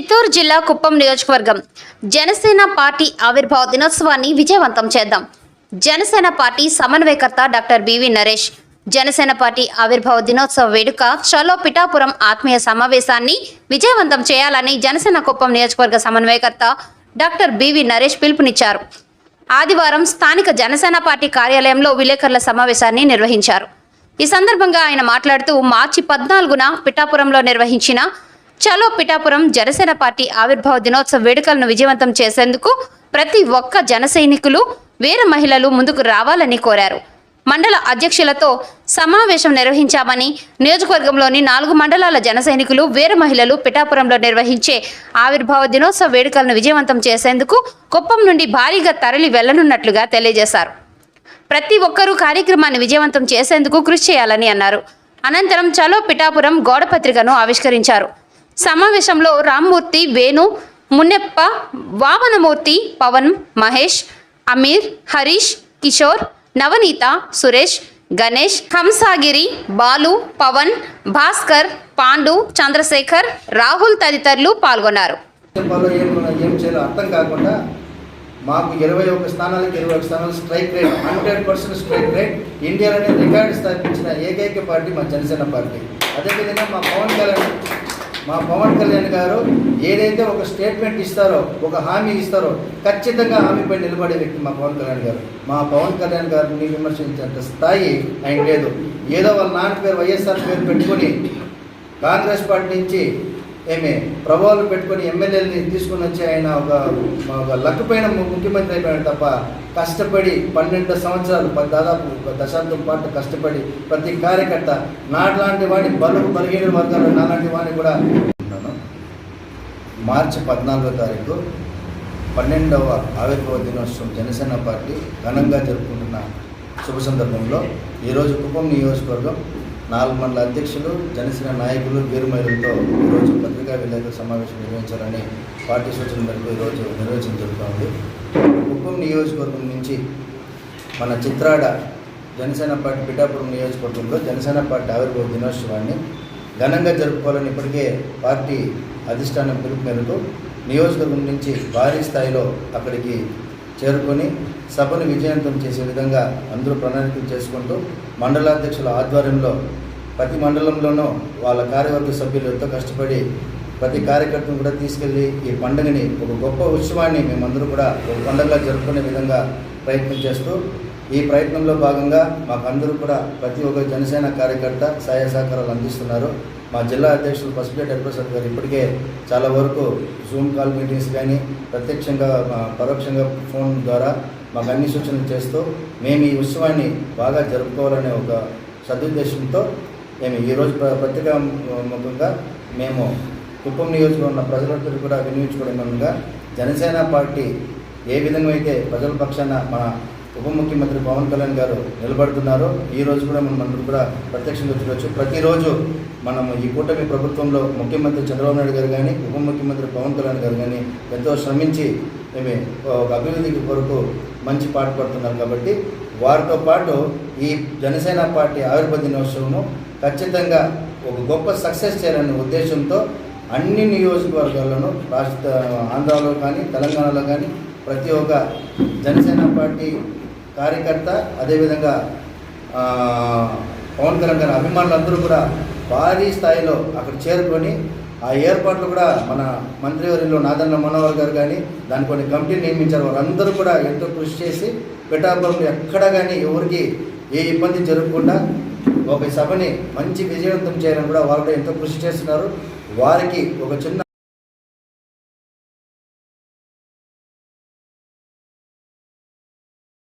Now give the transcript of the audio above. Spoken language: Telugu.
చిత్తూరు జిల్లా కుప్పం నియోజకవర్గం. జనసేన పార్టీ ఆవిర్భావ దినోత్సవాన్ని విజయవంతం చేద్దాం. జనసేన పార్టీ సమన్వయకర్త doctor BV Naresh. Janasena party ఆవిర్భావ దినోత్సవ వేడుక చలో పిఠాపురం ఆత్మీయ సమావేశాన్ని విజయవంతం చేయాలని జనసేన కుప్పం నియోజకవర్గ సమన్వయకర్త డాక్టర్ బివి నరేష్ పిలుపునిచ్చారు. ఆదివారం స్థానిక జనసేన పార్టీ కార్యాలయంలో విలేకరుల సమావేశాన్ని నిర్వహించారు. ఈ సందర్భంగా ఆయన మాట్లాడుతూ మార్చి పద్నాలుగున పిఠాపురంలో నిర్వహించిన చలో పిఠాపురం జనసేన పార్టీ ఆవిర్భావ దినోత్సవ వేడుకలను విజయవంతం చేసేందుకు ప్రతి ఒక్క జన సైనికులు వీర మహిళలు ముందుకు రావాలని కోరారు. మండల అధ్యక్షులతో సమావేశం నిర్వహించామని నియోజకవర్గంలోని నాలుగు మండలాల జన సైనికులు వీర మహిళలు పిఠాపురంలో నిర్వహించే ఆవిర్భావ దినోత్సవ వేడుకలను విజయవంతం చేసేందుకు కుప్పం నుండి భారీగా తరలి వెళ్ళనున్నట్లుగా తెలియజేశారు. ప్రతి ఒక్కరూ కార్యక్రమాన్ని విజయవంతం చేసేందుకు కృషి చేయాలని అన్నారు. అనంతరం చలో పిఠాపురం గోడపత్రికను ఆవిష్కరించారు. సమావేశంలో రామ్మూర్తి వేణు మున్నెప్ప వామనమూర్తి పవన్ మహేష్ అమీర్ హరీష్ కిషోర్ నవనీత సురేష్ గణేష్ హంసాగిరి బాలు పవన్ భాస్కర్ పాండు చంద్రశేఖర్ రాహుల్ తదితరులు పాల్గొన్నారు. అర్థం కాకుండా మాకు ఇరవై ఒక స్థానాలకు ఇరవై ఒక స్థానాలు strike rate hundred percent strike rate ఇండియాలోనే రికార్డు స్థాపించిన ఏకైక పార్టీ మా జనసేన పార్టీ. అదేవిధంగా మా పవన్ కళ్యాణ్ మా పవన్ కళ్యాణ్ గారు ఏదైతే ఒక స్టేట్మెంట్ ఇస్తారో ఒక హామీ ఇస్తారో ఖచ్చితంగా హామీపై నిలబడే వ్యక్తి మా పవన్ కళ్యాణ్ గారు. మా పవన్ కళ్యాణ్ గారిని విమర్శించేంత స్థాయి ఆయన లేదు. ఏదో వాళ్ళ నాన్న పేరు వైఎస్ఆర్ పేరు పెట్టుకొని కాంగ్రెస్ పార్టీ నుంచి ఏమే ప్రభావాలు పెట్టుకొని ఎమ్మెల్యేలని తీసుకుని వచ్చి ఆయన ఒక ఒక లక్ పైన ముఖ్యమంత్రి అయిపోయాడు తప్ప కష్టపడి పన్నెండు సంవత్సరాలు ప- దాదాపు ఒక దశాబ్దం పాటు కష్టపడి ప్రతి కార్యకర్త నాట్లాంటి వాడిని బలుగు బలిహీన వర్గాలు నాలాంటి వాడిని కూడా ఉన్నాను. మార్చి పద్నాలుగో తారీఖు పన్నెండవ ఆవిర్భావ దినోత్సవం జనసేన పార్టీ ఘనంగా జరుపుకుంటున్న శుభ సందర్భంలో ఈరోజు కుప్పం నియోజకవర్గం నాలుగు మండల అధ్యక్షులు జనసేన నాయకులు వీరుమహిళలతో ఈరోజు పత్రికా విలేకరుల సమావేశం నిర్వహించాలని పార్టీ సూచన మేరకు ఈరోజు నిర్వహించడం జరుగుతోంది. కుప్పం నియోజకవర్గం నుంచి మన చిత్రాడ జనసేన పార్టీ పిఠాపురం నియోజకవర్గంలో జనసేన పార్టీ ఆవిర్భావ దినోత్సవాన్ని ఘనంగా జరుపుకోవాలని ఇప్పటికే పార్టీ అధిష్టానం పిలుపు మేరకు నియోజకవర్గం నుంచి భారీ స్థాయిలో అక్కడికి చేరుకొని సభను విజయవంతం చేసే విధంగా అందరూ ప్రణాళికలు చేసుకుంటూ మండలాధ్యక్షుల ఆధ్వర్యంలో ప్రతి మండలంలోనూ వాళ్ళ కార్యవర్గ సభ్యులు ఎంతో కష్టపడి ప్రతి కార్యకర్తను కూడా తీసుకెళ్ళి ఈ పండుగని ఒక గొప్ప ఉత్సవాన్ని మేమందరూ కూడా ఒక పండుగగా జరుపుకునే విధంగా ప్రయత్నం చేస్తూ ఈ ప్రయత్నంలో భాగంగా మాకు అందరూ కూడా ప్రతి ఒక్క జనసేన కార్యకర్త సహాయ సహకారాలు అందిస్తున్నారు. మా జిల్లా అధ్యక్షులు పసుపేట హరిప్రసాద్ గారు ఇప్పటికే చాలా వరకు జూమ్ కాల్ మీటింగ్స్ కానీ ప్రత్యక్షంగా పరోక్షంగా ఫోన్ ద్వారా మాకు అన్ని సూచనలు చేస్తూ మేము ఈ ఉత్సవాన్ని బాగా జరుపుకోవాలనే ఒక సదుద్దేశంతో మేము ఈరోజు ప్ర పత్రికా ముఖంగా మేము కుప్పం నియోజకవర్గంలో ఉన్న ప్రజలందరూ కూడా వినియోగించుకోవడం జనసేన పార్టీ ఏ విధంగా అయితే ప్రజల పక్షాన మన ఉప ముఖ్యమంత్రి పవన్ కళ్యాణ్ గారు నిలబడుతున్నారో. ఈ రోజు కూడా మనం అందరూ కూడా ప్రత్యక్షంగా చూడవచ్చు ప్రతిరోజు మనం ఈ కూటమి ప్రభుత్వంలో ముఖ్యమంత్రి చంద్రబాబు నాయుడు గారు కానీ ఉప ముఖ్యమంత్రి పవన్ కళ్యాణ్ గారు కానీ ఎంతో శ్రమించి మేమే ఒక అభివృద్ధికి కొరకు మంచి పాట పడుతున్నారు కాబట్టి వారితో పాటు ఈ జనసేన పార్టీ ఆవిర్భావ దినోత్సవము ఖచ్చితంగా ఒక గొప్ప సక్సెస్ చేయాలనే ఉద్దేశంతో అన్ని నియోజకవర్గాల్లోనూ రాష్ట్ర ఆంధ్రాలో కానీ తెలంగాణలో కానీ ప్రతి ఒక్క జనసేన పార్టీ కార్యకర్త అదేవిధంగా పవన్ కళ్యాణ్ గారి అభిమానులందరూ కూడా భారీ స్థాయిలో అక్కడ చేరుకొని ఆ ఏర్పాట్లు కూడా మన మంత్రివర్యంలో నాదన్న మనోహర్ గారు కానీ దాని కొన్ని కమిటీ నియమించారు. వారందరూ కూడా ఎంతో కృషి చేసి పిఠాపురంలో ఎక్కడ కానీ ఎవరికి ఏ ఇబ్బంది జరగకుండా ఒక సభని మంచి విజయవంతం చేయాలని కూడా వాళ్ళు కూడా ఎంతో కృషి చేస్తున్నారు. వారికి ఒక చిన్న